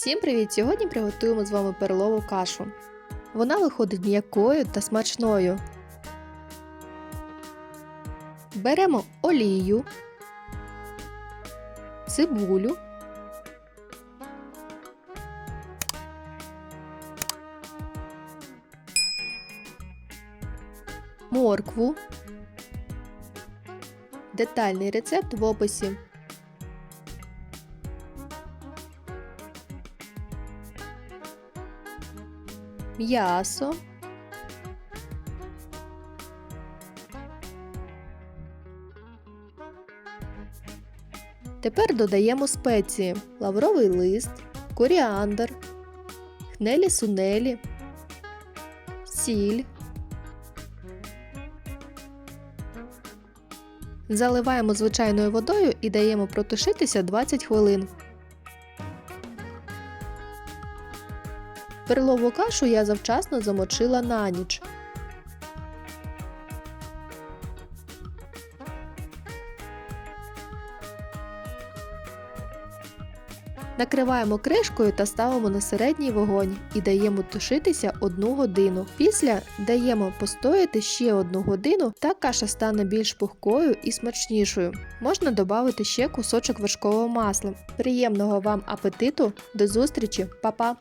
Всім привіт! Сьогодні приготуємо з вами перлову кашу. Вона виходить м'якою та смачною. Беремо олію, цибулю, моркву. Детальний рецепт в описі. М'ясо. Тепер додаємо спеції: лавровий лист, коріандр, хнелі сунелі, сіль. Заливаємо звичайною водою і даємо протушитися 20 хвилин. Перлову кашу я завчасно замочила на ніч. Накриваємо кришкою та ставимо на середній вогонь і даємо тушитися 1 годину. Після даємо постояти ще 1 годину, так каша стане більш пухкою і смачнішою. Можна додати ще кусочок вершкового масла. Приємного вам апетиту! До зустрічі, Па-па!